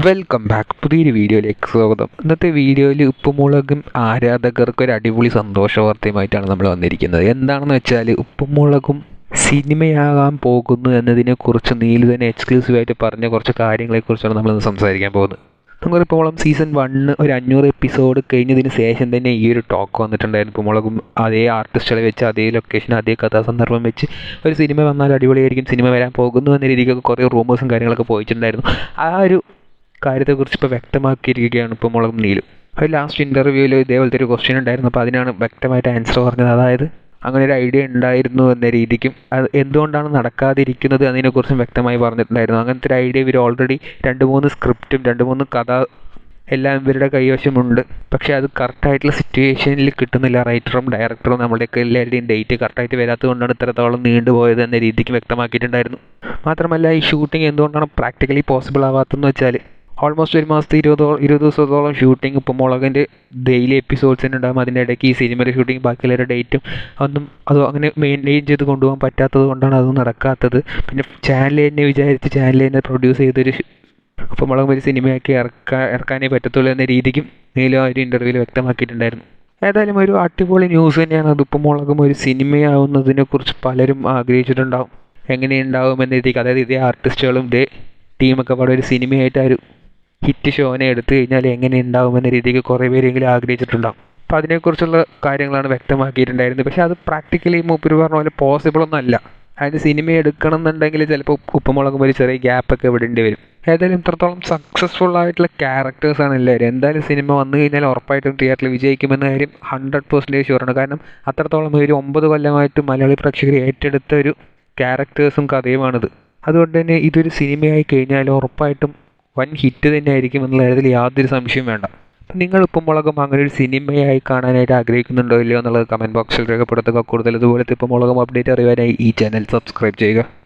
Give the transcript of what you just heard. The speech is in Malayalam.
വെൽക്കം ബാക്ക് പുതിയൊരു വീഡിയോയിലേക്ക് സ്വാഗതം. ഇന്നത്തെ വീഡിയോയിൽ ഉപ്പുമുളകും ആരാധകർക്ക് ഒരു അടിപൊളി സന്തോഷ വാർത്തയുമായിട്ടാണ് നമ്മൾ വന്നിരിക്കുന്നത്. എന്താണെന്ന് വെച്ചാൽ ഉപ്പുമുളകും സിനിമയാകാൻ പോകുന്നു എന്നതിനെക്കുറിച്ച് നീൽ തന്നെ എക്സ്ക്ലൂസീവായിട്ട് പറഞ്ഞ കുറച്ച് കാര്യങ്ങളെക്കുറിച്ചാണ് നമ്മളിന്ന് സംസാരിക്കാൻ പോകുന്നത്. നമുക്കിപ്പോളം സീസൺ വണ്ണ് ഒരു അഞ്ഞൂറ് എപ്പിസോഡ് കഴിഞ്ഞതിന് ശേഷം തന്നെ ഈ ഒരു ടോക്ക് വന്നിട്ടുണ്ടായിരുന്നു. ഉപ്പുമുളകും അതേ ആർട്ടിസ്റ്റുകളെ വെച്ച് അതേ ലൊക്കേഷൻ അതേ കഥാസന്ദർഭം വെച്ച് ഒരു സിനിമ വന്നാൽ അടിപൊളിയായിരിക്കും സിനിമ വരാൻ പോകുന്നു എന്ന രീതിക്കൊക്കെ കുറേ റൂമേഴ്സും കാര്യങ്ങളൊക്കെ പോയിട്ടുണ്ടായിരുന്നു. ആ ഒരു കാര്യത്തെക്കുറിച്ച് ഇപ്പോൾ വ്യക്തമാക്കിയിരിക്കുകയാണ് ഇപ്പോൾ മുളകും നീലും. ഒരു ലാസ്റ്റ് ഇന്റർവ്യൂവിൽ ഇതേപോലത്തെ ഒരു ക്വസ്റ്റ്യൻ ഉണ്ടായിരുന്നു. അപ്പോൾ അതിനാണ് വ്യക്തമായിട്ട് ആൻസർ പറഞ്ഞത്. അതായത് അങ്ങനെ ഒരു ഐഡിയ ഉണ്ടായിരുന്നു എന്ന രീതിക്കും അത് എന്തുകൊണ്ടാണ് നടക്കാതിരിക്കുന്നത് അതിനെക്കുറിച്ചും വ്യക്തമായി പറഞ്ഞിട്ടുണ്ടായിരുന്നു. അങ്ങനത്തെ ഒരു ഐഡിയ ഇവർ ഓൾറെഡി രണ്ട് മൂന്ന് സ്ക്രിപ്റ്റും രണ്ട് മൂന്ന് കഥ എല്ലാം ഇവരുടെ കൈവശമുണ്ട്. പക്ഷേ അത് കറക്റ്റായിട്ടുള്ള സിറ്റുവേഷനിൽ കിട്ടുന്നില്ല. റൈറ്ററും ഡയറക്ടറും നമ്മുടെയൊക്കെ എല്ലാവരുടെയും ഡേറ്റ് കറക്റ്റായിട്ട് വരാത്തത് കൊണ്ടാണ് ഇത്രത്തോളം നീണ്ടുപോയത് എന്ന രീതിക്ക് വ്യക്തമാക്കിയിട്ടുണ്ടായിരുന്നു. മാത്രമല്ല ഈ ഷൂട്ടിംഗ് എന്തുകൊണ്ടാണ് പ്രാക്ടിക്കലി പോസിബിൾ ആവാത്തതെന്ന് വെച്ചാൽ ഓൾമോസ്റ്റ് ഒരു മാസത്തെ ഇരുപതോ ഇരുപത് ദിവസത്തോളം ഷൂട്ടിംഗ് ഇപ്പോൾ മുളകിന്റെ ഡെയിലി എപ്പിസോഡ്സ് തന്നെ ഉണ്ടാകും. അതിന്റെ ഇടയ്ക്ക് ഈ സിനിമയുടെ ഷൂട്ടിംഗ് ബാക്കിയുള്ളവരുടെ ഡേറ്റും ഒന്നും അത് അങ്ങനെ മെയിന്റെയിൻ ചെയ്ത് കൊണ്ടുപോകാൻ പറ്റാത്തത് കൊണ്ടാണ് അത് നടക്കാത്തത്. പിന്നെ ചാനൽ തന്നെ വിചാരിച്ച് ചാനൽ തന്നെ പ്രൊഡ്യൂസ് ചെയ്തൊരു അപ്പോൾ മുളകും ഒരു സിനിമയാക്കി ഇറക്കാൻ ഇറക്കാനേ പറ്റത്തുള്ളൂ എന്ന രീതിക്കും നീലം ആ ഒരു ഇന്റർവ്യൂവിൽ വ്യക്തമാക്കിയിട്ടുണ്ടായിരുന്നു. ഏതായാലും ഒരു അടിപൊളി ന്യൂസ് തന്നെയാണ്. അതിപ്പോൾ മുളകും ഒരു സിനിമയാവുന്നതിനെക്കുറിച്ച് പലരും ആഗ്രഹിച്ചിട്ടുണ്ടാവും. എങ്ങനെയുണ്ടാവും എന്ന രീതിക്ക് അതായത് ഇതേ ആർട്ടിസ്റ്റുകളും ഇതേ ടീമൊക്കെ പാടെ ഒരു സിനിമയായിട്ട് ആ ഒരു ഹിറ്റ് ഷോനെ എടുത്തു കഴിഞ്ഞാൽ എങ്ങനെ ഉണ്ടാവും എന്ന രീതിക്ക് കുറേ പേരെങ്കിലും ആഗ്രഹിച്ചിട്ടുണ്ടാവും. അപ്പോൾ അതിനെക്കുറിച്ചുള്ള കാര്യങ്ങളാണ് വ്യക്തമാക്കിയിട്ടുണ്ടായിരുന്നത്. പക്ഷേ അത് പ്രാക്ടിക്കലി മൂപ്പര് പറഞ്ഞ പോലെ പോസിബിൾ ഒന്നല്ല അതിന് സിനിമ എടുക്കണം എന്നുണ്ടെങ്കിൽ ചിലപ്പോൾ ഉപ്പുമുളകും ഒരു ചെറിയ ഗ്യാപ്പൊക്കെ വിടേണ്ടി വരും. ഏതായാലും ഇത്രത്തോളം സക്സസ്ഫുൾ ആയിട്ടുള്ള ക്യാരക്ടേഴ്സാണ് എല്ലാവരും. എന്തായാലും സിനിമ വന്നു കഴിഞ്ഞാൽ ഉറപ്പായിട്ടും തിയേറ്ററിൽ വിജയിക്കുമെന്ന കാര്യം ഹൺഡ്രഡ് പെർസെന്റേജ് ഷുവറാണ് കാരണം അത്രത്തോളം ഒരു ഒമ്പത് കൊല്ലമായിട്ട് മലയാളി പ്രേക്ഷകർ ഏറ്റെടുത്ത ഒരു ക്യാരക്ടേഴ്സും കഥയുമാണിത്. അതുകൊണ്ട് തന്നെ ഇതൊരു സിനിമയായി കഴിഞ്ഞാൽ ഉറപ്പായിട്ടും വൻ ഹിറ്റ് തന്നെ ആയിരിക്കും എന്നുള്ള കാര്യത്തിൽ യാതൊരു സംശയവും വേണ്ട. നിങ്ങൾ ഇപ്പം മുളകും അങ്ങനെ ഒരു സിനിമയായി കാണാനായിട്ട് ആഗ്രഹിക്കുന്നുണ്ടോ ഇല്ലയോ എന്നുള്ളത് കമന്റ് ബോക്സിൽ രേഖപ്പെടുത്തുക. കൂടുതൽ ഇതുപോലത്തെ ഇപ്പം മുളകും അപ്ഡേറ്റ് അറിയാനായി ഈ ചാനൽ സബ്സ്ക്രൈബ് ചെയ്യുക.